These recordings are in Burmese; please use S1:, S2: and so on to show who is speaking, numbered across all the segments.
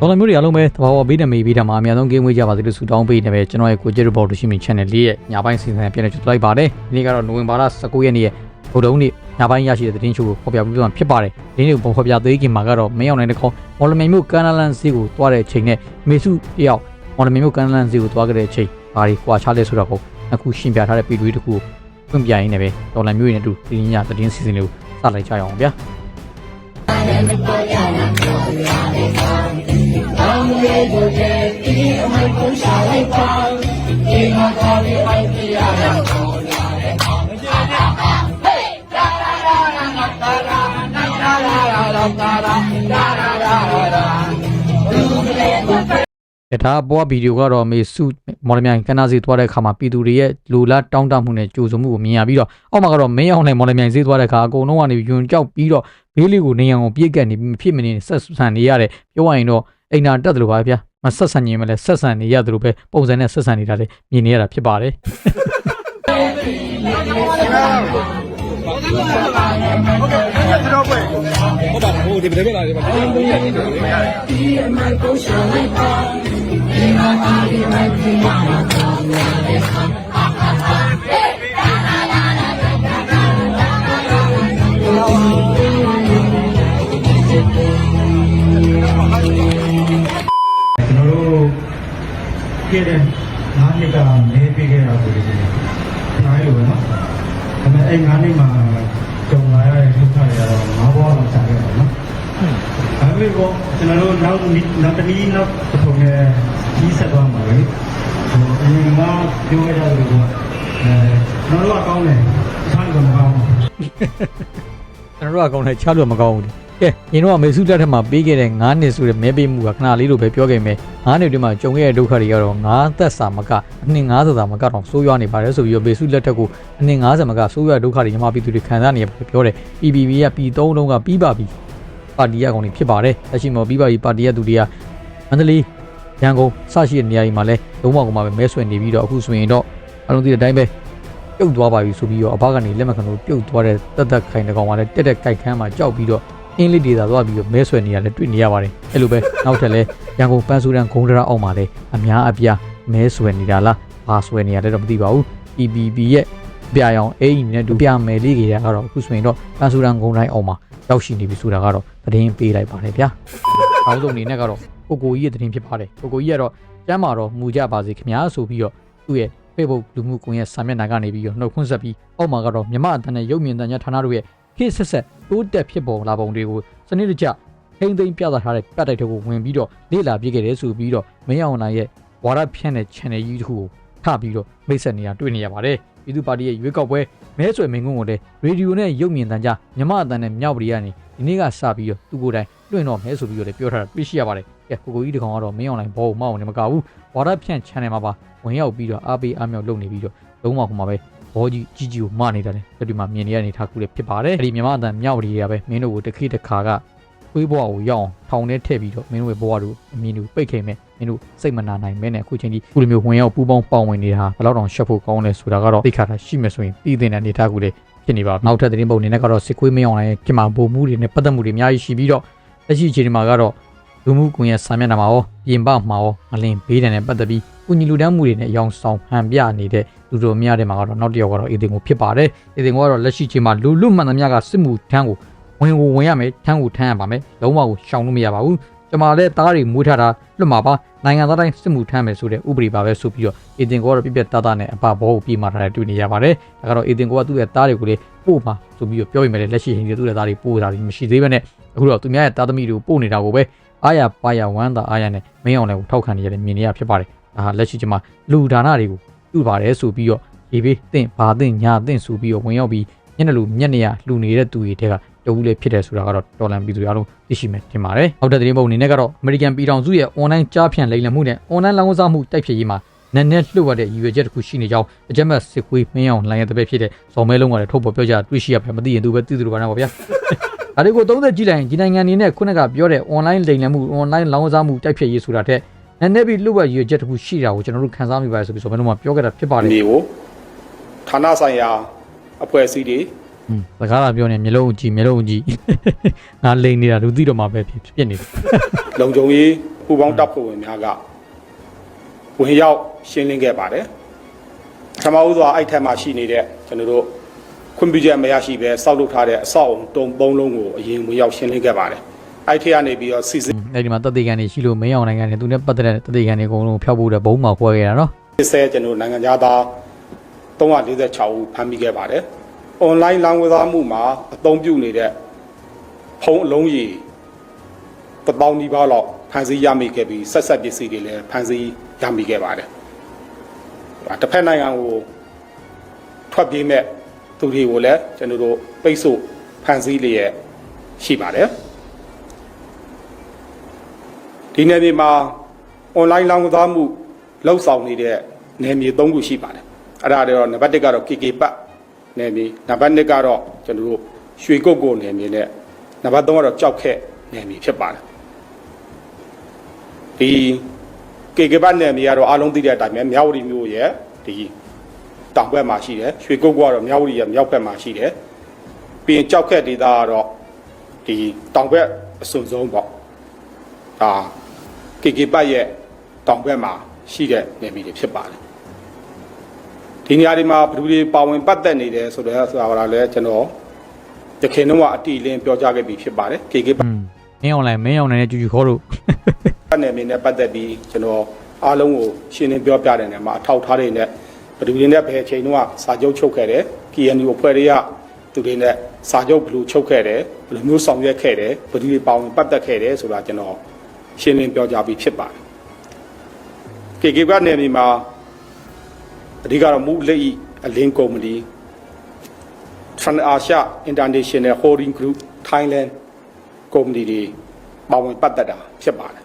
S1: တော်လိုမျိုးတွေအားလုံးပဲတဘာဝဘေးနဲ့မေးပြီးတာမှာအများဆုံး game ဝေးကြပါစေလို့ဆုတောင်းပေးနေပဲကျွန်တော်ရဲ့ကိုကျေရဘော်ဒူရှိမီ channel လေးရဲ့ညပိုင်းစီစဉ်ပြန်လည်ကြိုလိုက်ပါတယ်ဒီနေ့ကတော့နိုဝင်ဘာလ19ရက်နေ့ရဲ့ဗုဒ္ဓဟူးနေ့ညပိုင်းရရှိတဲ့သတင်းချို့ကိုဖော်ပြပေးမှာဖြစ်ပါတယ်ဒီနေ့ကိုဖော်ပြသေးခင်မှာကတော့မင်းအောင်နိုင်တဲ့ခေါမော်လမြိုင်မြို့ကန်နလန်စီကိုတွားတဲ့အချိန်နဲ့မေစုတယောက်မော်လမြိုင်မြို့ကန်နလန်စီကိုတွားခဲ့တဲ့အချိန်ဘာတွေကွာခြားလဲဆိုတော့ကိုအခုရှင်းပြထားတဲ့ပြည်တွင်းတစ်ခုကိုဖွင့်ပြရင်းနဲ့ပဲတော်လန်မျိုးရင်းနဲ့တူဒီညသတင်းစီစဉ်လေးကိုစလိုက်ကြရအောင်ဗျာ ရထားဘွားဗီဒီယိုကတော့မေစုမော်လမြိုင်ကနာစီသွားတဲ့အခါမှာပြည်သူတွေရဲ့လူလားတောင်းတမှုနဲ့ကြိုးစုံမှုကိုမြင်ရပြီးတော့အောက်မှာကတော့မင်းအောင်နဲ့မော်လမြိုင်ဈေးသွားတဲ့အခါအကုန်လုံးကနေယွန်ကြောက်ပြီးတော့ဘေးလေးကိုနေအောင်ကိုပြည့်ကတ်နေပြီးမဖြစ်မနေဆက်ဆံနေရတယ်ပြောရရင်တော့ အိမ်နာတက်တယ်လို့ပါဗျာမဆက်ဆံရင်မလဲဆက်ဆံနေရတယ်လို့ပဲပုံစံနဲ့ဆက်ဆံနေတာလေမြင်နေရတာဖြစ်ပါတယ်
S2: ဟုတ်ပါဘူးဒီဘယ်ဘက်လာဒီမှာတင်းတင်းရတယ်တယ်လေ
S3: ကျွန် ခဲ့တဲ့ငါးနှစ်ကနေပြီးခဲ့တာဆိုလို့ရှိရင်နိုင်လို့ပဲနော်။ဒါပေမဲ့အဲ့ငါးနှစ်မှာကြုံလာရတဲ့ဒုက္ခတွေကတော့ငါးဘဝလောက်ကြာခဲ့တာနော်။ဒါပေမဲ့ကျွန်တော်တို့နောက်နောက်တနည်းနောက်တစ်ပုံနဲ့ကြီးဆက်သွားမှာလေ။ဟိုအရင်ကပြောခဲ့တာလို့ကအဲကျွန်တော်တို့ကကောင်းတယ်။ဆန်းကမကောင်းဘူး။
S1: ကျွန်တော်တို့ကကောင်းတယ်ချလို့မကောင်းဘူး။ ကဲညီတို့ကမေစုတက်ထက်မှာပေးခဲ့တဲ့9နှစ်ဆိုတဲ့မဲပေးမှုကခဏလေးလိုပဲပြောခဲ့မယ်9နှစ်တွင်းမှာကြုံခဲ့တဲ့ဒုက္ခတွေကတော့9သက်စာမကအနှစ်90စာမကတော့ဆိုးရွားနေပါတယ်ဆိုပြီးတော့မေစုလက်ထက်ကိုအနှစ်90မကဆိုးရွားဒုက္ခတွေညီမပြည်သူတွေခံစားနေရတယ်ပြောတယ် PPP ကပြည်သုံးလုံးကပြီးပါပြီပါတီရကောင်တွေဖြစ်ပါတယ်လက်ရှိမှာပြီးပါပြီပါတီရသူတွေကမန္တလေးရန်ကုန်စရှိတဲ့နေရာတွေမှာလဲလုံးဝကောင်မှာပဲမဲဆွယ်နေပြီးတော့အခုဆိုရင်တော့အလုံးသိတဲ့အတိုင်းပဲပြုတ်သွားပါပြီဆိုပြီးတော့အဘကနေလက်မခံလို့ပြုတ်သွားတဲ့တက်တက်ခိုင်တဲ့ကောင်ကလည်းတက်တက်ကြိုက်ခမ်းမှာကြောက်ပြီးတော့ အင်းလေးဒေတာသွားပြီးတော့မဲဆွဲနေရတယ်တွေ့နေရပါတယ်အဲ့လိုပဲနောက်ထပ်လဲရန်ကုန်ပန်းစုရန်ဂုံဒရာအောက်မှာလဲအများအပြားမဲဆွဲနေတာလားဘာဆွဲနေရလဲတော့မသိပါဘူး EBB ရဲ့ပြာရောင်အိမ်နဲ့ဒုပြမယ်လေးကြီးကတော့အခုဆိုရင်တော့ပန်းစုရန်ဂုံတိုင်းအောက်မှာရောက်ရှိနေပြီဆိုတာကတော့သတင်းပေးလိုက်ပါတယ်ဗျာအောက်ဆုံးအနေနဲ့ကတော့ကိုကိုကြီးရဲ့သတင်းဖြစ်ပါတယ်ကိုကိုကြီးကတော့ကျမ်းမာတော့မူကြပါစေခင်ဗျာဆိုပြီးတော့သူ့ရဲ့ Facebook လူမှုကွန်ရက်စာမျက်နှာကနေပြီးတော့နှုတ်ခွန်းဆက်ပြီးအောက်မှာကတော့မြမအတန်းနဲ့ရုပ်မြင်သံကြားဌာနတို့ရဲ့ ခေတ်ဆက်ဆက်တိုးတက်ဖြစ်ပေါ်လာပုံတွေကိုစနစ်တကျထိမ့်သိမ်းပြသထားတဲ့ပတ်တိုက်တွေကိုဝင်ပြီးတော့လေ့လာပြခဲ့တယ်ဆိုပြီးတော့မင်းအောင်နိုင်ရဲ့ဝါရဖြန့်တဲ့ channel ကြီးတစ်ခုကိုထပြီးတော့မိတ်ဆက်နေတာတွေ့နေရပါတယ်ပြည်သူ့ပါတီရဲ့ရွေးကောက်ပွဲမဲဆွယ်မင်းကွန်းကိုလည်းရေဒီယိုနဲ့ရုပ်မြင်သံကြားမြမအတန်းနဲ့မြောက်ပရီကနေဒီနေ့ကစပြီးတော့သူ့ကိုယ်တိုင်လွှင့်တော့မဲဆိုပြီးတော့လည်းပြောထားတာတွေ့ရှိရပါတယ်ကဲကိုကိုကြီးတကောင်ကတော့မင်းအောင်နိုင်ဘောကိုမအောင်နေမကဘူးဝါရဖြန့် channel မှာပါဝင်ရောက်ပြီးတော့အားပေးအားမြောက်လုပ်နေပြီးတော့လုံးဝဟိုမှာပဲ ဘောကြီးကြီးကြီးကိုမနေတာလေဒီမှာမြင်နေရနေထားခုလေးဖြစ်ပါတယ်အဲ့ဒီမြမအတန်မြောက်ရီတွေကပဲမင်းတို့ကိုတစ်ခေတ်တစ်ခါကခွေးဘွားကိုရောက်အောင်ထောင်ထဲထည့်ပြီးတော့မင်းတို့ရဲ့ဘွားတို့အမြင်တို့ပိတ်ခိမ်မဲ့မင်းတို့စိတ်မနာနိုင်မဲနဲ့အခုချိန်ကြီးခုလိုမျိုးဝင်ရောက်ပူပေါင်းပေါင်ဝင်နေတာဘယ်တော့တောင်ရှက်ဖို့ကောင်းလဲဆိုတာကတော့သိခါတာရှိမယ်ဆိုရင်ပြည်တဲ့အနေထားခုလေးဖြစ်နေပါနောက်ထပ်သတင်းပုံအနေနဲ့ကတော့စစ်ခွေးမင်းအောင်လည်းခင်မှာဗိုလ်မှုတွေနဲ့ပတ်သက်မှုတွေအများကြီးရှိပြီးတော့လက်ရှိချိန်ဒီမှာကတော့လူမှုကွန်ရက်စာမျက်နှာမှာရောပြင်ပမှာရောငလင်ဘေးဒဏ်နဲ့ပတ်သက်ပြီးကုညီလူတန်းမှုတွေနဲ့အယောင်ဆောင်ဟန်ပြနေတဲ့ လူတို့များတဲ့မှာကတော့နောက်တစ်ယောက်ကတော့အေဒင်ကိုဖြစ်ပါတယ်အေဒင်ကိုကတော့လက်ရှိချိန်မှာလူလူမှန်သမျှကစစ်မှုထမ်းကိုဝင်ကိုဝင်ရမယ်ထမ်းကိုထမ်းရပါမယ်လုံးဝကိုရှောင်လို့မရပါဘူးကျွန်မလည်းသားတွေမွေးထားတာလွတ်မှာပါနိုင်ငံသားတိုင်းစစ်မှုထမ်းမယ်ဆိုတဲ့ဥပဒေပါပဲဆိုပြီးတော့အေဒင်ကိုကတော့ပြပြတသားနဲ့အပဘောကိုပြေးမှထားတယ်တွေ့နေရပါတယ်ဒါကတော့အေဒင်ကိုကသူ့ရဲ့သားတွေကိုလေပို့မှာဆိုပြီးတော့ပြောပြမယ်လေလက်ရှိချိန်ကြီးသူ့ရဲ့သားတွေပို့တာတွေမရှိသေးဘဲနဲ့အခုတော့သူများရဲ့သားသမီးတွေကိုပို့နေတာကိုပဲအာရပါရဝမ်းသာအာရနဲ့မင်းအောင်လည်းကိုထောက်ခံနေရတဲ့မြင်နေရဖြစ်ပါတယ်ဒါဟာလက်ရှိချိန်မှာလူဒါနတွေကို ပြုပါတယ်ဆိုပြီးတော့ဒီဘေးတင့်ဘာတင့်ညာတင့်ဆိုပြီးတော့ဝင်ရောက်ပြီးညနေလူမျက်နေရလှူနေတဲ့သူတွေတဲ့ကတဝူးလေးဖြစ်တယ်ဆိုတာကတော့တော်လန်ပြည်သူတွေအားလုံးသိရှိမယ်ထင်ပါတယ်။နောက်တဲ့သတင်းပုံအနေနဲ့ကတော့ American ပြည်ထောင်စုရဲ့ online ကြားဖြန့်လိမ်လည်မှုနဲ့ online လောင်းကစားမှုတိုက်ဖျက်ရေးမှာနက်နက်လှုပ်ရတဲ့ရည်ရွယ်ချက်တစ်ခုရှိနေကြောင်းအကြမ်းဖက်စစ်ခွေးမင်းအောင်လိုင်းရတဲ့ပဲဖြစ်တဲ့ဇော်မဲလုံးကလည်းထုတ်ပေါ်ပြောကြတွေ့ရှိရပဲမသိရင်သူပဲသိသူလိုပါနဲ့ပေါ့ဗျာ။ဒါတွေကိုသုံးသက်ကြည့်လိုက်ရင်ဒီနိုင်ငံအနေနဲ့ခုနကပြောတဲ့ online လိမ်လည်မှု online လောင်းကစားမှုတိုက်ဖျက်ရေးဆိုတာတဲ့ နက်နက်ပြီးလှုပ်ရရည်ရွယ်ချက်တစ်ခုရှိတာကိုကျွန်တော်တို့ခန်းစားမိပါတယ်ဆိုပြီးဇော်မဲလုံးကပြောခဲ့တာဖြစ်ပါတယ်
S2: နေကိုဌာနဆိုင်ရာအဖွဲ့အစည်းတွေ
S1: อืมစကားလာပြောနေမျိုးလုံးကြည့်မျိုးလုံးကြည့်ငါလိန်နေတာလူသိတော့မှပဲဖြစ်ဖြစ်နေတယ်
S2: လုံခြုံရေး
S4: ပူပေါင်းတပ်ဖွဲ့ဝင်များကဝင်ရောက်ရှင်းလင်းခဲ့ပါတယ်ပထမဦးစွာအဲ့ထက်မှရှိနေတဲ့ကျွန်တော်တို့ခွင့်ပြုချက်မရရှိပဲစောက်လုပ်ထားတဲ့အဆောက်အုံတုံသုံးလုံးကိုအရင်ဝင်ရောက်ရှင်းလင်းခဲ့ပါတယ် အဲ့ထက်ကနေပြီးတော့စီစစ်
S1: အဲ့ဒီမှာတက်သေးကန်တွေရှိလို့မင်းအောင်နိုင်ငံနဲ့သူနဲ့ပတ်သက်တဲ့တက်သေးကန်တွေအကုန်လုံးဖျောက်ဖို့တဲ့ဘုံမှာခွဲခဲ့တာနော်
S4: ဆဲကျွန်တော်တို့နိုင်ငံသား346ဦးဖမ်းမိခဲ့ပါတယ်။ online လောင်းကစားမှုမှာအသုံးပြုနေတဲ့ဖုန်းအလုံးကြီးတစ်ပေါင်းနီးပါးလောက်ဖမ်းဆီးရမိခဲ့ပြီးဆက်ဆက်ပစ္စည်းတွေလည်းဖမ်းဆီးရမိခဲ့ပါတယ်။တစ်ဖက်နိုင်ငံကိုထွက်ပြေးမဲ့သူတွေကိုလည်းကျွန်တော်တို့ပိတ်ဆို့ဖမ်းဆီးလျက်ရှိပါတယ်။ ဒီနေ့ဒီမှာ online လောင်းကစားမှုလှုပ်ဆောင်နေတဲ့နယ်မြေ၃ခုရှိပါတယ်အဲ့ဒါတွေတော့နံပါတ်1ကတော့ KK ပတ်နယ်မြေနံပါတ်2ကတော့ကျွန်တော်တို့ရွှေကုတ်ကိုနယ်မြေနဲ့နံပါတ်3ကတော့ကြောက်ခက်နယ်မြေဖြစ်ပါတယ်ဒီ KK ပတ်နယ်မြေကတော့အားလုံးသိတဲ့အတိုင်းပဲမြောက်ဝတီမြို့ရဲ့ဒီတောင်ဘက်မှာရှိတယ်ရွှေကုတ်ကတော့မြောက်ဝတီရဲ့မြောက်ဘက်မှာရှိတယ်ပြီးရင်ကြောက်ခက်ဒေသကတော့ဒီတောင်ဘက်အစွန်ဆုံးပေါ့ ဒါ KK ပတ်ရဲ့တောင်ဘက်မှာရှိတဲ့နယ်မြေတွေဖြစ်ပါတယ်ဒီနေရာတွေမှာဘယ်သူတွေပါဝင်ပတ်သက်နေတယ်ဆိုတော့ဆိုတာကလည်းကျွန်တော်တခင်တော့အတီလင်းပြောကြားခဲ့ပြီးဖြစ်ပါတယ် KK ပတ်
S1: อืมမင်းအောင်လိုက်မင်းအောင်နိုင်နဲ့ကြူကြူခေါ်လို့
S4: နယ်မြေနဲ့ပတ်သက်ပြီးကျွန်တော်အားလုံးကိုရှင်းလင်းပြောပြတဲ့နေရာမှာအထောက်အထားတွေနဲ့ဘယ်သူတွေနဲ့ဘယ်အချိန်တော့စာချုပ်ချုပ်ခဲ့တယ် KNU အဖွဲ့တွေကသူတွေနဲ့စာချုပ်ဘယ်လိုချုပ်ခဲ့တယ်ဘယ်လိုမျိုးဆောင်ရွက်ခဲ့တယ်ဘယ်သူတွေပါဝင်ပတ်သက်ခဲ့တယ်ဆိုတာကျွန်တော် ရှင်းလင်းပြောကြားပြီးဖြစ်ပါတယ် KK ကနေမြေမှာအဓိကတော့မူလက်ဤအလင်းကုမ္ပဏီ Trans Asia International Holding Group Thailand ကုမ္ပဏီတွေပါဝင်ပတ်သက်တာဖြစ်ပါတယ်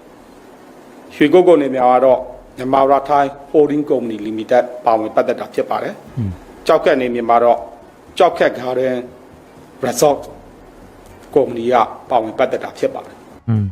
S4: ရွှေကုတ်ကုန်းနေမြောင်ကတော့မြန်မာရာထိုင်း Holding Company Limited ပါဝင်ပတ်သက်တာဖြစ်ပါတယ်ကြောက်ခက်နေမြေမှာတော့ကြောက်ခက် Garden Resort ကုမ္ပဏီကပါဝင်ပတ်သက်တာဖြစ်ပါတယ်
S1: อืม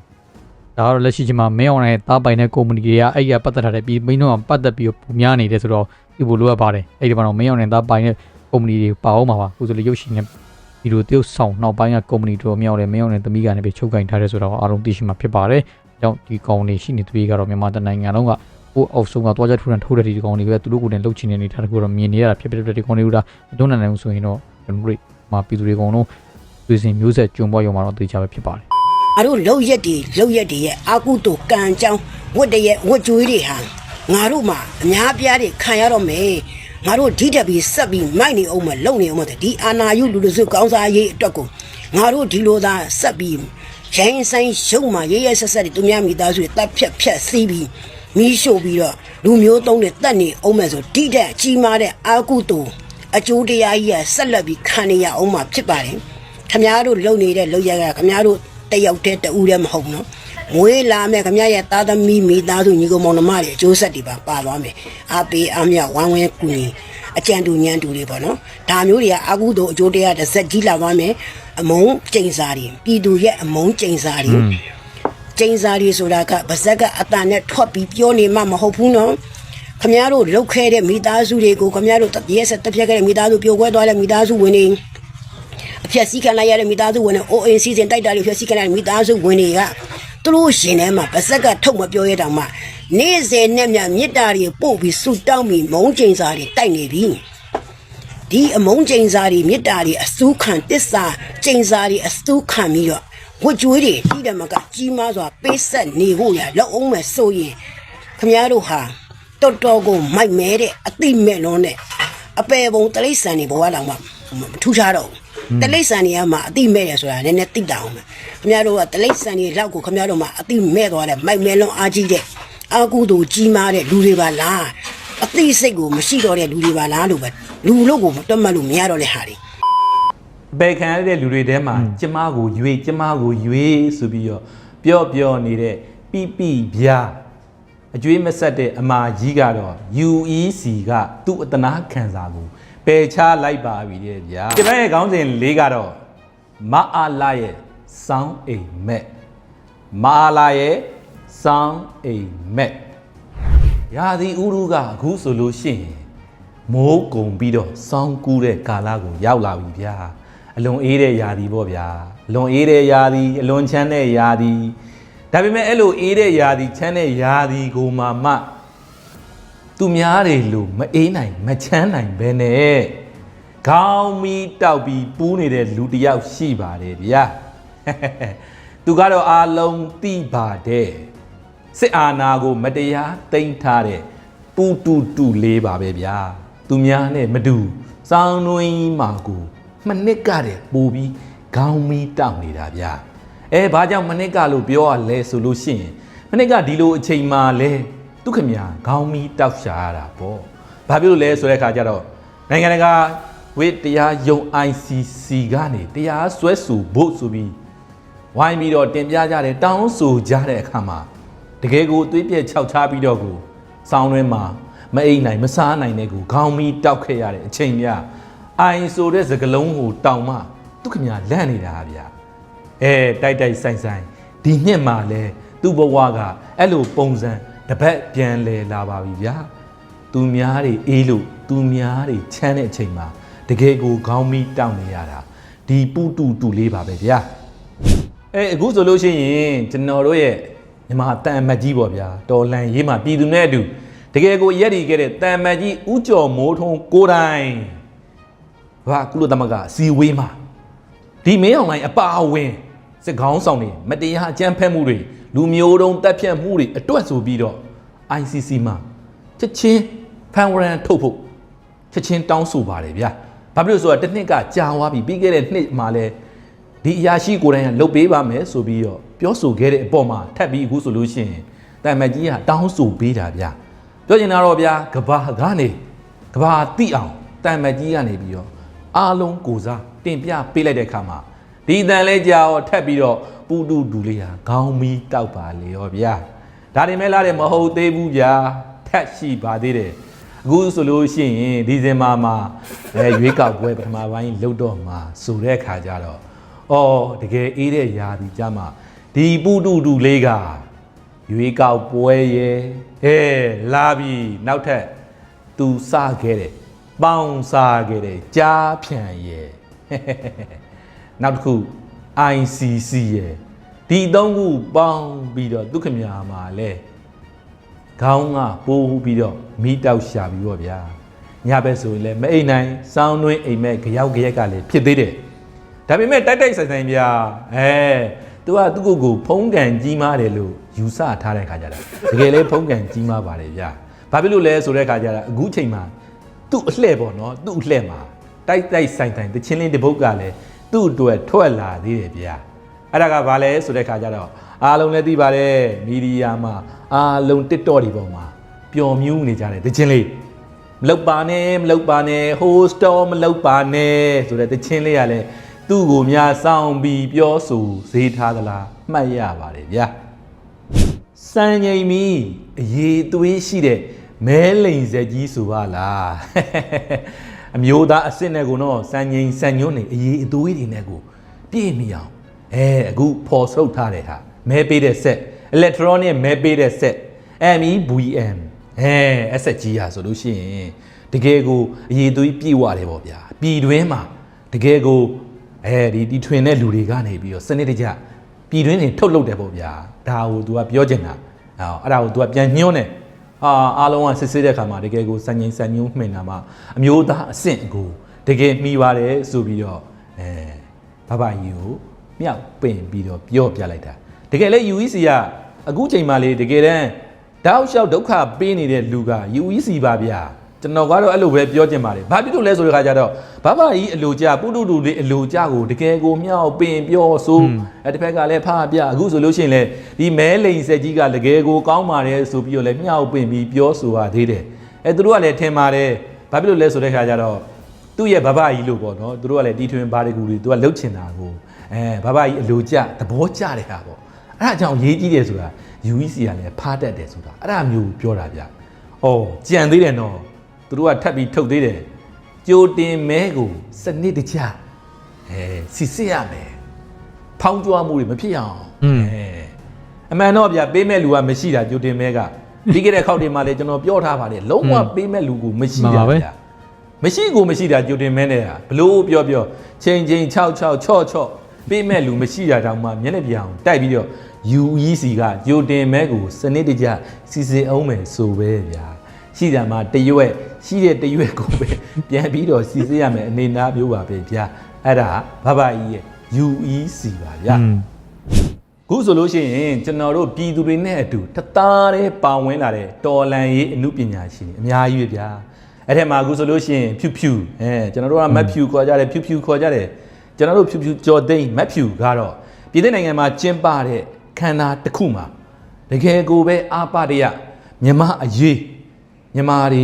S1: ဒါကတော့လက်ရှိချိန်မှာမင်းအောင်နိုင်တားပိုင်တဲ့ကုမ္ပဏီတွေကအဲ့ဒီကပတ်သက်ထားတဲ့ပြီးမင်းတို့ကပတ်သက်ပြီးတော့ပုံများနေတယ်ဆိုတော့ဒီဘလိုရပါတယ်အဲ့ဒီမှာတော့မင်းအောင်နိုင်တားပိုင်တဲ့ကုမ္ပဏီတွေပါအောင်ပါပါအခုဆိုလေရုပ်ရှင်နဲ့ဗီဒီယိုတရုပ်ဆောင်နောက်ပိုင်းကကုမ္ပဏီတို့မြောက်တယ်မင်းအောင်နိုင်သမီးကနေပြီးချုပ်ကင်ထားတယ်ဆိုတော့အားလုံးသိရှိမှာဖြစ်ပါတယ်။ကြောင့်ဒီကောင်တွေရှိနေသူတွေကတော့မြန်မာတနိုင်ငံလုံးကဟိုအောက်ဆုံးကသွားကြထူထန်ထိုးတဲ့ဒီကောင်တွေပဲသူတို့ကိုယ်နဲ့လှုပ်ချင်တဲ့အနေထားတခုတော့မြင်နေရတာဖြစ်ဖြစ်ဒီကောင်တွေကမတွန်းနိုင်ဘူးဆိုရင်တော့ကျွန်တော်တို့မှာပြည်သူတွေအကုန်လုံးပြည်စင်မျိုးဆက်ကျွံပွားရုံမှာတော့သိချပဲဖြစ်ပါတယ်
S5: ငါတို့လောက်ရက်တွေလောက်ရက်တွေရဲ့အာကုတုကံကြောင်းဝတ်တရဲ့ဝတ်ကြွေးတွေဟာငါတို့မှာအများပြားတွေခံရတော့မယ်ငါတို့ဒီတက်ပြီးဆက်ပြီးမိုက်နေအောင်မလုံနေအောင်မဒီအာနာယုလူလူစုကောင်းစားရေးအတွက်ကိုငါတို့ဒီလိုသာဆက်ပြီးရိုင်းဆိုင်ရှုံမှရဲရဲဆက်ဆက်တွေသူများမိသားစုတွေတပ်ဖြတ်ဖြတ်စီးပြီးမီးရှို့ပြီးတော့လူမျိုးသုံးတွေတက်နေအောင်မယ်ဆိုဒီတက်ကြီးမားတဲ့အာကုတုအကျိုးတရားကြီးကဆက်လက်ပြီးခံနေရအောင်မှာဖြစ်ပါတယ်ခမားတို့လုံနေတဲ့လုံရကခမားတို့ တယောက်တည်းတူတည်းမဟုတ်နော်မွေးလာမဲ့ခမားရဲ့သားသမီးမိသားစုညီကောင်မောင်နှမတွေအကျိုးဆက်တွေပါပါသွားမယ်အားပေးအားမြောက်ဝမ်းဝဲကူညီအကြံတူညံတူတွေပေါ့နော်ဒါမျိုးတွေကအာကုသို့အကျိုးတရားတစ်စက်ကြီးလာသွားမယ်အမုံကျိန်စာတွေပြည်သူရဲ့အမုံကျိန်စာတွေကျိန်စာတွေဆိုတာကဗဇက်ကအတန်နဲ့ထွက်ပြီးပြောနေမှမဟုတ်ဘူးနော်ခမရတို့လုတ်ခဲတဲ့မိသားစုတွေကိုခမရတို့ရဲဆက်တက်ပြက်ခဲ့တဲ့မိသားစုပြိုကွဲသွားတဲ့မိသားစုဝင်တွေအ ဖြက်စီးခံလိုက်ရတဲ့မိသားစုဝင်တွေ OAC စဉ်တိုက်တာတွေဖြက်စီးခံလိုက်တဲ့မိသားစုဝင်တွေကသူတို့ရှင်ထဲမှာပါဇက်ကထုတ်မပြောရတောင်မှနေ့စဉ်နဲ့မြမြစ်တာတွေပို့ပြီးဆူတောင်းပြီးမုံကျိန်စာတွေတိုက်နေပြီဒီအမုံကျိန်စာတွေမြစ်တာတွေအစူးခံတစ္ဆာကျိန်စာတွေအစူးခံပြီးတော့ဝတ်ကြွေးတွေတိတယ်မကကြီးမားစွာပေးဆက်နေဖို့ရလောက်အောင်မဲ့ဆိုရင်ခမရတို့ဟာတော်တော်ကိုမိုက်မဲတဲ့အတိမဲ့လုံးနဲ့အပယ်ပုံတလိษံနေဘဝတောင်မှမထူးခြားတော့ဘူး တလိษံနေရမှာအတိမဲ့ရဆိုတာနည်းနည်းသိတာအောင်မယ်ခမရတို့ကတလိษံနေလောက်ကိုခမရတို့မှာအတိမဲ့သွားတဲ့မိုက်မဲလုံးအားကြီးတဲ့အာကုသူကြီးမားတဲ့လူတွေပါလားအသိစိတ်ကိုမရှိတော့တဲ့လူတွေပါလားလို့ပဲလူလို့ကိုတွတ်မှတ်လို့မရတော့တဲ့ဟာတွေ
S6: ဘယ်ခံရတဲ့လူတွေထဲမှာကျမကိုရွေကျမကိုရွေဆိုပြီးတော့ပြော့ပြော့နေတဲ့ပိပိဗျာအကျွေးမဆက်တဲ့အမာကြီးကတော့ UEC ကသူ့အတနာခံစာကို ပယ်ချလိုက်ပါပြီတဲ့ဗျာကျွန်တော်ရဲ့ခေါင်းစဉ်လေးကတော့မအားလာရဲ့စောင်းအိမ်မက်မအားလာရဲ့စောင်းအိမ်မက်ရာသီဥတုကအခုဆိုလို့ရှိရင်မိုးကုံပြီးတော့စောင်းကူးတဲ့ကာလကိုရောက်လာပြီဗျာအလွန်အေးတဲ့ယာဒီပေါ့ဗျာအလွန်အေးတဲ့ယာဒီအလွန်ချမ်းတဲ့ယာဒီဒါပေမဲ့အဲ့လိုအေးတဲ့ຢာဒီချမ်းတဲ့ຢာဒီကိုမှမှ သူများတွေလို့မအေးနိုင်မချမ်းနိုင်ပဲနဲ့ခေါင်းမီတောက်ပြီးပူးနေတဲ့လူတစ်ယောက်ရှိပါတယ်ဗျာသူကတော့အာလုံးတိပါတယ်စစ်အာဏာကို မတရားသိမ်းထားတဲ့ပူတူတူလေးပါပဲဗျာသူများနဲ့မတူစောင်းနှွင်းမာကိုမနစ်ကတဲ့ပို့ပြီးခေါင်းမီတောက်နေတာဗျာအဲဘာကြောင့်မနစ်ကလို့ပြောရလဲဆိုလို့ရှိရင်မနစ်ကဒီလိုအချိန်မှလဲ သူခမညာခေါင်းမီတောက်ရှာရတာပေါ့ဘာဖြစ်လို့လဲဆိုတဲ့အခါကျတော့နိုင်ငံတကာဝိတရားယုံ ICC ကနေတရားစွဲဆိုဖို့ဆိုပြီးဝိုင်းပြီးတော့တင်ပြကြတယ်တောင်းဆိုကြတဲ့အခါမှာတကယ်ကိုသွေးပြက်ခြောက်ချပြီးတော့ကိုစောင်းတွင်းမှာမအိမ်နိုင်မစားနိုင်တဲ့ကိုခေါင်းမီတောက်ခဲ့ရတဲ့အချိန်မြအိုင်ဆိုတဲ့စကလုံးကိုတောင်မှသူခမညာလန့်နေတာဗျာအဲတိုက်တိုက်ဆိုင်ဆိုင်ဒီနှစ်မှာလဲသူ့ဘဝကအဲ့လိုပုံစံ တစ်ပတ်ပြန်လဲလာပါပြီဗျာသူများတွေအေးလို့သူများတွေချမ်းတဲ့အချိန်မှာတကယ်ကိုခေါင်းမီတောက်နေရတာဒီပူတူတူလေးပါပဲဗျာအဲအခုဆိုလို့ရှိရင်ကျွန်တော်တို့ရဲ့မြန်မာတန်အမတ်ကြီးပေါ့ဗျာတော်လန်ရေးမှာပြည်သူနဲ့အတူတကယ်ကိုရက်ဒီခဲ့တဲ့တန်အမတ်ကြီးဥကျော်မိုးထုံးကိုယ်တိုင်ဘာကုလသမဂ္ဂစီဝေးမှာဒီမင်းအောင်လိုင်းအပါအဝင်စစ်ကောင်းဆောင်တွေမတရားအကြမ်းဖက်မှုတွေ လူမျိုးတုံးတပ်ဖြတ်မှုတွေအတွက်ဆိုပြီးတော့ ICC မှာချက်ချင်းဖန်ဝရန်ထုတ်ဖို့ချက်ချင်းတောင်းဆိုပါတယ်ဗျာဘာဖြစ်လို့ဆိုတော့တစ်နှစ်ကကြာသွားပြီပြီးခဲ့တဲ့နှစ်မှာလဲဒီအရာရှိကိုယ်တိုင်ကလုတ်ပေးပါမယ်ဆိုပြီးတော့ပြောဆိုခဲ့တဲ့အပေါ်မှာထပ်ပြီးအခုဆိုလို့ရှိရင်တန်မတ်ကြီးကတောင်းဆိုပေးတာဗျာပြောချင်တာတော့ဗျာကဘာကနေကဘာတိအောင်တန်မတ်ကြီးကနေပြီးတော့အားလုံးကိုစားတင်ပြပေးလိုက်တဲ့အခါမှာ ဒီတန်လဲကြာတော့ထပ်ပြီးတော့ပူတူတူလေးဟာခေါင်းမီတောက်ပါလေရောဗျာဒါတွေမဲ့လားတဲ့မဟုတ်သေးဘူးဗျာထက်ရှိပါသေးတယ်အခုဆိုလို့ရှိရင်ဒီဇင်ဘာမှာအဲရွေးကောက်ပွဲပထမပိုင်းလုတ်တော့မှာဆိုတဲ့အခါကျတော့အော်တကယ်အေးတဲ့ຢာဒီကြမှာဒီပူတူတူလေးကရွေးကောက်ပွဲရဲ့ဟဲလာပြီနောက်ထပ်သူစခဲ့တယ်ပေါင်းစားခဲ့တယ်ကြားဖြန်ရဲ့ နောက်တစ်ခု ICC ရဲ့ဒီသုံးခုပေါင်းပြီးတော့ဒုက္ခမြာမှာလဲခေါင်းကပိုးပြီးတော့မိတောက်ရှာပြီးတော့ဗျာညဘက်ဆိုရင်လည်းမအိမ်နိုင်စောင်းနှွင်းအိမ်မက်ကြောက်ကြရက်ကလည်းဖြစ်သေးတယ်ဒါပေမဲ့တိုက်တိုက်ဆိုင်ဆိုင်ဗျာအဲသူကသူ့ကိုယ်ကိုဖုံးကန်ကြီးမားတယ်လို့ယူဆထားတဲ့ခါကျတော့တကယ်လဲဖုံးကန်ကြီးမားပါတယ်ဗျာဘာဖြစ်လို့လဲဆိုတဲ့ခါကျတော့အခုချိန်မှာသူ့အလှဲ့ပေါ့နော်သူ့အလှဲ့မှာတိုက်တိုက်ဆိုင်ဆိုင်တချင်းလေးတစ်ပုတ်ကလည်း သူ့အတွက်ထွက်လာသေးတယ်ဗျာအဲ့ဒါကဘာလဲဆိုတဲ့ခါကျတော့အားလုံးလည်းသိပါတယ်မီဒီယာမှာအားလုံး TikTok တွေပေါ်မှာပျော်မြူးနေကြတယ်တချင်းလေးမလောက်ပါနဲ့မလောက်ပါနဲ့ဟိုစတော်မလောက်ပါနဲ့ဆိုတဲ့တခြင်းလေးကလည်းသူ့ကိုများစောင်းပြီးပြောဆိုဈေးထားသလားမှတ်ရပါတယ်ဗျာစံချိန်မီအရေးသွေးရှိတဲ့မဲလိန်ဆက်ကြီးဆိုပါလား အမျိုးသားအစ်စ်နဲ့ကိုတော့စံချိန်စံညွန်းနေအရေးအသွေးတွေနဲ့ကိုပြည့်မီအောင်အဲအခုဖော်ထုတ်ထားတဲ့ဟာမဲပေးတဲ့ဆက် electronic မဲပေးတဲ့ဆက် MEVM အဲအဆက်ကြီးဟာဆိုလို့ရှိရင်တကယ်ကိုအရေးသွေးပြည့်ဝတယ်ပေါ့ဗျာပြည်တွင်းမှာတကယ်ကိုအဲဒီဒီထွင်တဲ့လူတွေကနေပြီးတော့စနစ်တကျပြည်တွင်းနေထုတ်လုပ်တယ်ပေါ့ဗျာဒါကို तू ကပြောချင်တာဟောအဲ့ဒါကို तू ကပြန်ညှိုးနေ အာအားလုံးကစစ်စစ်တဲ့ခါမှာတကယ်ကိုစံငိမ့်စံညုံမှင်တာမှာအမျိုးသားအဆင့်ကိုတကယ်မိပါတယ်ဆိုပြီးတော့အဲဘဘကြီးကိုမြောက်ပင်ပြီးတော့ပြောပြလိုက်တာတကယ်လဲ UEC ကအခုချိန်မှလေတကယ်တမ်းတောက်လျှောက်ဒုက္ခပေးနေတဲ့လူက UEC ပါဗျာ ကျွန်တော်ကတော့အဲ့လိုပဲပြောချင်ပါတယ်ဘာဖြစ်လို့လဲဆိုတဲ့ခါကျတော့ဘဘကြီးအလိုကြပုတုတူလေးအလိုကြကိုတကယ်ကိုမြောက်ပင်ပြောဆိုအဲ့တစ်ဖက်ကလည်းဖားပြအခုဆိုလို့ရှိရင်လေဒီမဲလိန်ဆက်ကြီးကတကယ်ကိုကောင်းပါတယ်ဆိုပြီးတော့လည်းမြောက်ပင်ပြီးပြောဆိုရသေးတယ်အဲ့သူတို့ကလည်းထင်ပါတယ်ဘာဖြစ်လို့လဲဆိုတဲ့ခါကျတော့သူ့ရဲ့ဘဘကြီးလို့ပေါ့နော်သူတို့ကလည်းတီထွင်ဘာတွေကူတွေသူကလှုပ်ချင်တာကိုအဲဘဘကြီးအလိုကြသဘောကျတဲ့ခါပေါ့အဲ့ဒါကြောင့်ရေးကြည့်တယ်ဆိုတာ UEC ကလည်းဖားတတ်တယ်ဆိုတာအဲ့ဒါမျိုးပြောတာဗျ။အော်ကြံသေးတယ်နော်။ သူတို့ကထပ်ပြီးထုတ်သေးတယ်။ကြိုတင်မဲကိုစနစ်တကျအဲစစ်စစ်ရမယ်။ဖောင်းကြွားမှုတွေမဖြစ်အောင်။အဲအမှန်တော့ဗျပေးမဲ့လူကမရှိတာကြိုတင်မဲကပြီးခဲ့တဲ့ခောက်တွေမှာလည်းကျွန်တော်ပြောထားပါတယ်လုံးဝပေးမဲ့လူကိုမရှိတာဗျ။မရှိကိုမရှိတာကြိုတင်မဲနဲ့ဟာဘလို့ပြောပြောချိန်ချိန်6 6 6 6ပေးမဲ့လူမရှိတာတောင်မှမျက်နှာပြောင်တိုက်ပြီးတော့ UEC ကကြိုတင်မဲ့ကိုစနစ်တကျစီစဉ်အောင်မယ်ဆိုပဲဗျာရှိတယ်မှာတရွက် ရှိတဲ့တရွက်ကိုပဲပြန်ပြီးတော့စီစဉ်ရမယ်အနေအထားမျိုးပါပဲဗျာအဲ့ဒါဘဘကြီးရဲ့ UEC ပါဗျာ
S1: อืม
S6: ခုဆိုလို့ရှိရင်ကျွန်တော်တို့ပြည်သူတွေနဲ့အတူတသားတည်းပါဝင်လာတဲ့တော်လန်ရေးအမှုပညာရှင်အများကြီးပဲဗျာအဲ့ထဲမှာအခုဆိုလို့ရှိရင်ဖြူဖြူအဲကျွန်တော်တို့ကမက်ဖြူခေါ်ကြတယ်ဖြူဖြူခေါ်ကြတယ်ကျွန်တော်တို့ဖြူဖြူကြော်သိမ့်မက်ဖြူကတော့ပြည်တဲ့နိုင်ငံမှာကျင်းပတဲ့ခန္ဓာတစ်ခုမှာတကယ်ကိုပဲအာပတရမြမအရေးမြမတွေ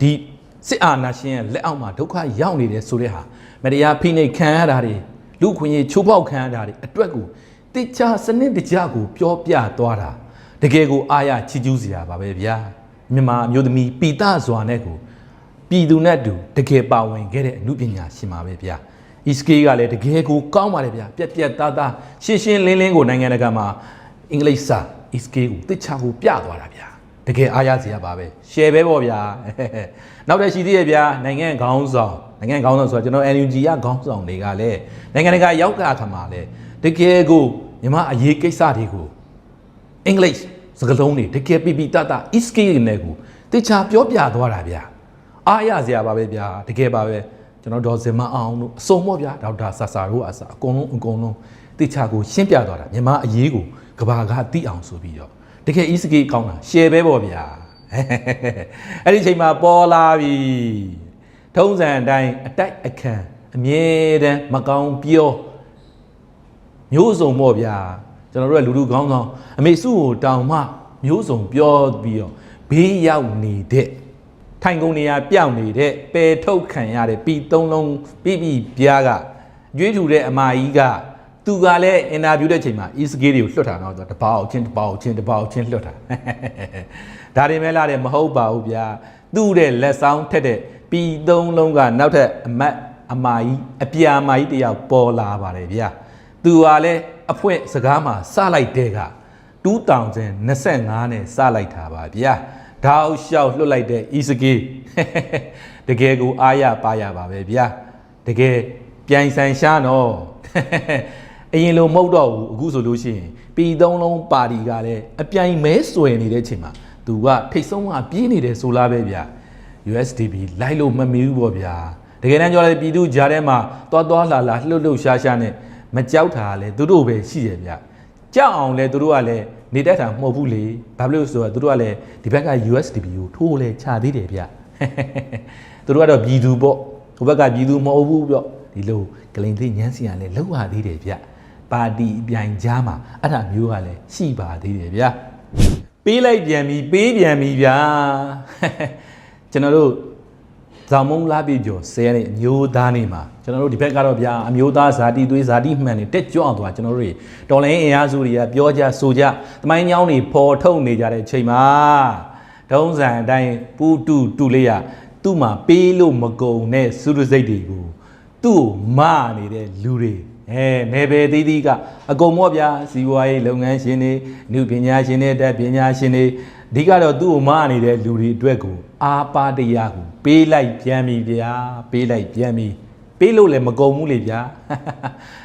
S6: ဒီစစ်အာဏာရှင်ရဲ့လက်အောက်မှာဒုက္ခရောက်နေတယ်ဆိုတဲ့ဟာမတရားဖိနှိပ်ခံရတာတွေလူခွင့်ရေးချိုးဖောက်ခံရတာတွေအတွက်ကိုတိကျစနစ်တကျကိုပြောပြသွားတာတကယ်ကိုအားရချီးကျူးစရာပါပဲဗျာမြန်မာအမျိုးသမီးပီတစွာနဲ့ကိုပြည်သူနဲ့အတူတကယ်ပါဝင်ခဲ့တဲ့အမှုပညာရှင်ပါပဲဗျာ ESK ကလည်းတကယ်ကိုကောင်းပါတယ်ဗျာပြက်ပြက်သားသားရှင်းရှင်းလင်းလင်းကိုနိုင်ငံတကာမှာအင်္ဂလိပ်စာ ESK ကိုတိကျကိုပြသွားတာဗျာ တကယ်အားရစရာပါပဲ share ပဲပေါ့ဗျာနောက်တစ်ရှိသေးရဲ့ဗျာနိုင်ငံခေါင်းဆောင်နိုင်ငံခေါင်းဆောင်ဆိုတော့ကျွန်တော် NUG ရခေါင်းဆောင်တွေကလည်းနိုင်ငံတကာရောက်တာခါမှာလည်းတကယ်ကိုမြမအရေးကိစ္စတွေကိုအင်္ဂလိပ်စကားလုံးတွေတကယ်ပြပြတတ iski နဲ့ကိုတေချာပြောပြသွားတာဗျာအားရစရာပါပဲဗျာတကယ်ပါပဲကျွန်တော်ဒေါ်စင်မအောင်တို့အစုံမော့ဗျာဒေါက်တာဆာဆာတို့အစားအကုန်လုံးအကုန်လုံးတေချာကိုရှင်းပြသွားတာမြန်မာအရေးကိုကဘာကသိအောင်ဆိုပြီးတော့ တကယ် iski ကောင်းတာ share ပဲပေါ့ဗျာအဲ့ဒီချိန်မှာပေါ်လာပြီထုံးစံအတိုင်းအတိုက်အခန့်အမြဲတမ်းမကောင်းပြောမျိုးစုံပေါ့ဗျာကျွန်တော်တို့ကလူလူကောင်းဆောင်အမေစုကိုတောင်မှမျိုးစုံပြောပြီးတော့ဘေးရောက်နေတဲ့ထိုင်ကုန်နေရပြောင်းနေတဲ့ပယ်ထုတ်ခံရတဲ့ပြီသုံးလုံးပြီပြီပြားကရွေးထူတဲ့အမာကြီးက သူကလည်းအင်တာဗျူးတဲ့ချိန်မှာ ESG တွေကိုလွှတ်တာတော့တပောက်ချင်းတပောက်ချင်းတပောက်ချင်းလွှတ်တာဒါတွေမဲ့လာတယ်မဟုတ်ပါဘူးဗျာသူ့တဲ့လက်ဆောင်ထက်တဲ့ပြီသုံးလုံးကနောက်ထပ်အမတ်အမာကြီးအပြာမာကြီးတယောက်ပေါ်လာပါတယ်ဗျာသူကလည်းအဖွင့်စကားမှာစလိုက်တဲ့က2025နဲ့စလိုက်တာပါဗျာတောက်လျှောက်လွတ်လိုက်တဲ့ Isage တကယ်ကိုအားရပါရပါပဲဗျာတကယ်ပြိုင်ဆိုင်ရှားတော့ အရင်လိုမဟုတ်တော့ဘူးအခုဆိုလို့ရှိရင်ပြည်သုံးလုံးပါတီကလည်းအပြိုင်မဲဆွယ်နေတဲ့ချိန်မှာသူကထိတ်ဆုံးကပြေးနေတယ်ဆိုလားပဲဗျာ USDP လိုက်လို့မမီဘူးပေါ့ဗျာတကယ်တမ်းကြောလည်းပြည်သူကြားထဲမှာသွားသွားလာလာလှုပ်လှုပ်ရှားရှားနဲ့မကြောက်တာလည်းသူတို့ပဲရှိရဗျကြောက်အောင်လည်းသူတို့ကလည်းနေတတ်တာမဟုတ်ဘူးလေဘာဖြစ်လို့ဆိုတော့သူတို့ကလည်းဒီဘက်က USDP ကိုထိုးလဲချသေးတယ်ဗျသူတို့ကတော့ပြည်သူပေါ့ဟိုဘက်ကပြည်သူမဟုတ်ဘူးပေါ့ဒီလိုဂလိန်သိညမ်းစီရလည်းလောက်ရသေးတယ်ဗျ ပါတီအပြိုင်ကြားမှာအဲ့ဒါမျိုးကလည်းရှိပါသေးတယ်ဗျပေးလိုက်ပြန်ပြီပေးပြန်ပြီဗျာကျွန်တော်တို့ဇောင်မုံလာပြီကျော်ဆဲရတဲ့အမျိုးသားနေမှာကျွန်တော်တို့ဒီဘက်ကတော့ဗျာအမျိုးသားဇာတိသွေးဇာတိမှန်နေတက်ကြွအောင်သွားကျွန်တော်တို့တွေတော်လိုင်းအင်အားစုတွေကပြောကြဆိုကြတမိုင်းညောင်းတွေပေါ်ထုတ်နေကြတဲ့ချိန်မှာဒုံးစံအတိုင်းပူတူတူလေးရသူ့မှာပေးလို့မကုန်တဲ့စုရစိတ်တွေကိုသူ့ကိုမနေတဲ့လူတွေ အဲနယ်ပယ်သေးသေးကအကုန်မော့ဗျာစီးပွားရေးလုပ်ငန်းရှင်တွေနုပညာရှင်တွေတက်ပညာရှင်တွေအဓိကတော့သူ့ကိုမနေတဲ့လူတွေအတွက်ကိုအာပါတရားကိုပေးလိုက်ပြန်ပြီဗျာပေးလိုက်ပြန်ပြီပေးလို့လည်းမကုန်ဘူးလေဗျာ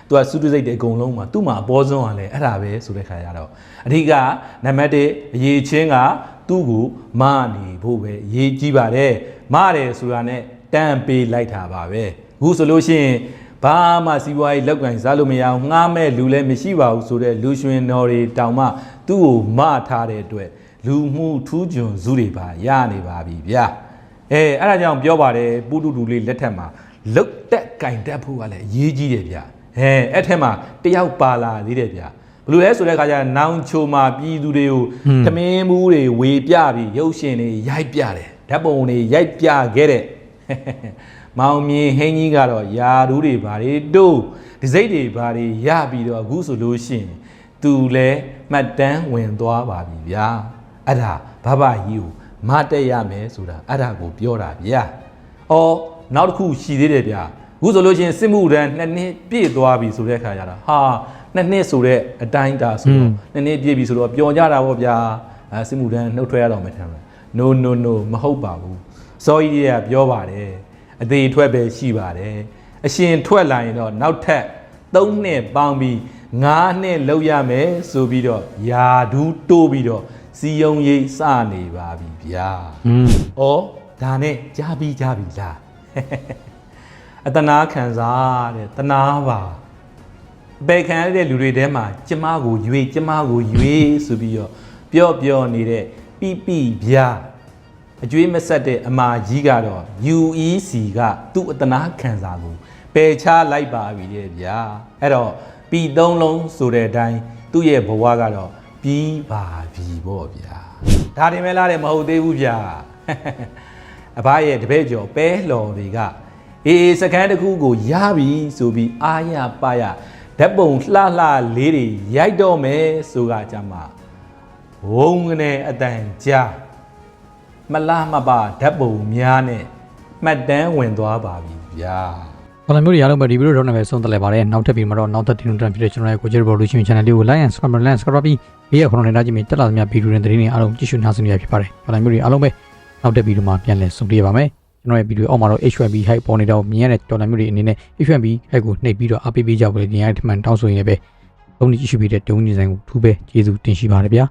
S6: သူကစုတုစိတ်တဲ့အကုန်လုံးမှာသူ့မှာအပေါ်ဆုံးကလည်းအဲ့ဒါပဲဆိုတဲ့ခါကျတော့အဓိကနံပါတ်1အရေးချင်းကသူ့ကိုမနေဖို့ပဲအရေးကြီးပါတယ်မတယ်ဆိုတာနဲ့တန်းပေးလိုက်တာပါပဲအခုဆိုလို့ရှိရင် ဘာမှစီးပွားရေးလောက်ကင်စားလို့မရအောင်ငှားမဲ့လူလည်းမရှိပါဘူးဆိုတော့လူရွှင်တော်တွေတောင်မှသူ့ကိုမထားတဲ့အတွက်လူမှုထူးချွန်စုတွေပါရနေပါပြီဗျာအဲအဲ့ဒါကြောင့်ပြောပါတယ်ပုတုတူလေးလက်ထက်မှာလုတ်တက်ကင်တက်ဖို့ကလည်းအရေးကြီးတယ်ဗျာအဲအဲ့ထက်မှာတယောက်ပါလာသေးတယ်ဗျာဘယ်လိုလဲဆိုတဲ့အခါကျနောင်ချိုမှာပြည်သူတွေကိုသမင်းမှုတွေဝေပြပြီးရုပ်ရှင်တွေရိုက်ပြတယ်ဓာတ်ပုံတွေရိုက်ပြခဲ့တဲ့ မောင်မြင်ဟင်းကြီးကတော့ယာရူးတွေဘာတွေတို့ဒီစိတ်တွေဘာတွေရပြီးတော့အခုဆိုလို့ရှိရင်သူလဲမှတ်တမ်းဝင်သွားပါပြီဗျာအဲ့ဒါဘဘကြီးကိုမတက်ရမယ်ဆိုတာအဲ့ဒါကိုပြောတာဗျာအော်နောက်တစ်ခုရှိသေးတယ်ဗျာအခုဆိုလို့ရှိရင်စစ်မှုရန်နှစ်နှစ်ပြည့်သွားပြီဆိုတဲ့အခါကျတော့ဟာနှစ်နှစ်ဆိုတဲ့အတိုင်းဒါဆိုတော့နှစ်နှစ်ပြည့်ပြီဆိုတော့ပျော်ကြတာပေါ့ဗျာအဲစစ်မှုရန်နှုတ်ထွက်ရတော့မယ်ထင်တယ် no no no မဟုတ်ပါဘူးစောကြီးတွေကပြောပါတယ် အသေးထွက်ပဲရှိပါတယ်အရှင်ထွက်လာရင်တော့နောက်ထပ်3နှစ်ပေါင်းပြီး9နှစ်လောက်ရမယ်ဆိုပြီးတော့ယာဒူးတိုးပြီးတော့စီယုံရေးစနေပါပြီဗျာ
S1: อืม။
S6: ဩဒါနဲ့ကြားပြီးကြားပြီလား။အတနာခံစားတဲ့တနာပါအပေခံရတဲ့လူတွေထဲမှာကျမကိုရွေကျမကိုရွေဆိုပြီးတော့ပြော့ပြော့နေတဲ့ပိပိဗျာ အကျွေးမဆက်တဲ့အမာကြီးကတော့ UEC ကသူ့အတနာခံစားကိုပယ်ချလိုက်ပါပြီတဲ့ဗျာအဲ့တော့ပြီသုံးလုံးဆိုတဲ့အတိုင်းသူ့ရဲ့ဘဝကတော့ပြီးပါပြီပေါ့ဗျာဒါတင်မဲ့လားတဲ့မဟုတ်သေးဘူးဗျာအဘရဲ့တပည့်ကျော်ပဲလော်တွေကအေးစကန်တစ်ခုကိုရပြီဆိုပြီးအာရပါရဓာတ်ပုံလှလှလေးတွေရိုက်တော့မယ်ဆိုကကြမှာဝုံကနေအတန်ကြား မလားမပါဓာတ်ပုံများနဲ့မှတ်တမ်းဝင်သွားပါပြီဗျာ
S1: ဘာလို့မျိုးတွေအားလုံးပဲဒီဗီဒီယိုတော့လည်းဆုံးသက်လိုက်ပါတယ်နောက်ထပ်ပြီးမှတော့နောက်ထပ်တင်လွန်တန်ဖြစ်တဲ့ကျွန်တော်ရဲ့ကိုဂျေဘော်လူချင်း channel လေးကို like and subscribe and subscribe ပြီးဘေးရခုနနေတာကြည့်မြင်တက်လာသမျှဗီဒီယိုတွေသတင်းတွေအားလုံးကြည့်ရှုနားဆင်ရဖြစ်ပါတယ်ဘာလို့မျိုးတွေအားလုံးပဲနောက်ထပ်ဗီဒီယိုမှာပြန်လည်ဆုံတွေ့ရပါမယ်ကျွန်တော်ရဲ့ဗီဒီယိုအောက်မှာတော့ H1B height ပေါ်နေတော့မြင်ရတဲ့တော်လိုင်းမျိုးတွေအနေနဲ့ H1B height ကိုနှိပ်ပြီးတော့အားပေးပေးကြဖို့လည်းဒီရိုက်ထမှန်တောင်းဆိုရင်လည်းပဲလုံးဝကြည့်ရှုပြီးတဲ့တုံးနေဆိုင်ကိုထူးပဲကျေးဇူးတင်ရှိပါတယ်ဗျာ